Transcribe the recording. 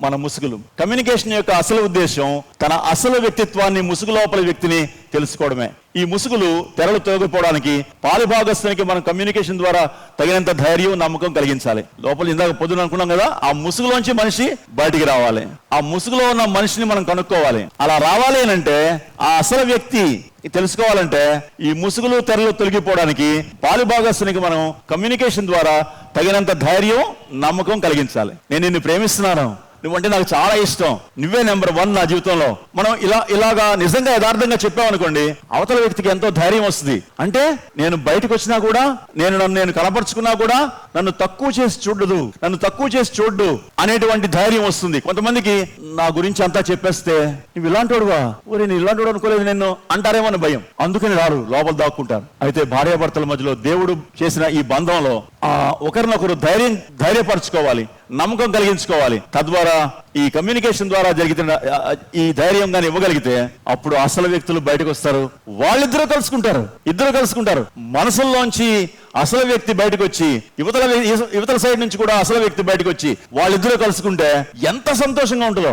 మన ముసుగులు. కమ్యూనికేషన్ యొక్క అసలు ఉద్దేశం తన అసలు వ్యక్తిత్వాన్ని ముసుగు లోపల వ్యక్తిని తెలుసుకోవడమే. ఈ ముసుగులు తెరలు తొలగిపోవడానికి పాలిభాగస్థునికి మనం కమ్యూనికేషన్ ద్వారా తగినంత ధైర్యం నమ్మకం కలిగించాలి. లోపల ఇందాక పొద్దున అనుకున్నాం కదా ఆ ముసుగులోంచి మనిషి బయటికి రావాలి. ఆ ముసుగులో ఉన్న మనిషిని మనం కనుక్కోవాలి. అలా రావాలి అంటే ఆ అసలు వ్యక్తి తెలుసుకోవాలంటే ఈ ముసుగులు తెరలు తొలగిపోవడానికి పాలుభాగస్తునికి మనం కమ్యూనికేషన్ ద్వారా తగినంత ధైర్యం నమ్మకం కలిగించాలి. నేను నిన్ను ప్రేమిస్తున్నాను. నువ్వంటే నాకు చాలా ఇష్టం. నువ్వే నెంబర్ వన్ నా జీవితంలో. మనం ఇలా ఇలాగా నిజంగా యథార్థంగా చెప్పామనుకోండి అవతల వ్యక్తికి ఎంతో ధైర్యం వస్తుంది. అంటే నేను బయటకు వచ్చినా కూడా నేను నన్ను నేను కనపరుచుకున్నా కూడా నన్ను తక్కువ చేసి చూడదు నన్ను తక్కువ చేసి చూడు అనేటువంటి ధైర్యం వస్తుంది. కొంతమందికి నా గురించి అంతా చెప్పేస్తే నువ్వు ఇలాంటోడువా? ఊరి నేను ఇలాంటోడు అనుకోలేదు నేను అంటారేమో అని భయం. అందుకని రారు లోపల దాక్కుంటారు. అయితే భార్యాభర్తల మధ్యలో దేవుడు చేసిన ఈ బంధంలో ఆ ఒకరినొకరు ధైర్యం ధైర్యపరచుకోవాలి నమ్మకం కలిగించుకోవాలి. తద్వారా ఈ కమ్యూనికేషన్ ద్వారా జరిగిన ఈ ధైర్యం కానీ ఇవ్వగలిగితే అప్పుడు అసలు వ్యక్తులు బయటకు వస్తారు వాళ్ళిద్దరూ కలుసుకుంటారు. ఇద్దరు కలుసుకుంటారు. మనసుల్లోంచి అసలు వ్యక్తి బయటకు వచ్చి యువతల యువతల సైడ్ నుంచి కూడా అసలు వ్యక్తి బయటకు వచ్చి వాళ్ళిద్దరూ కలుసుకుంటే ఎంత సంతోషంగా ఉంటుందో.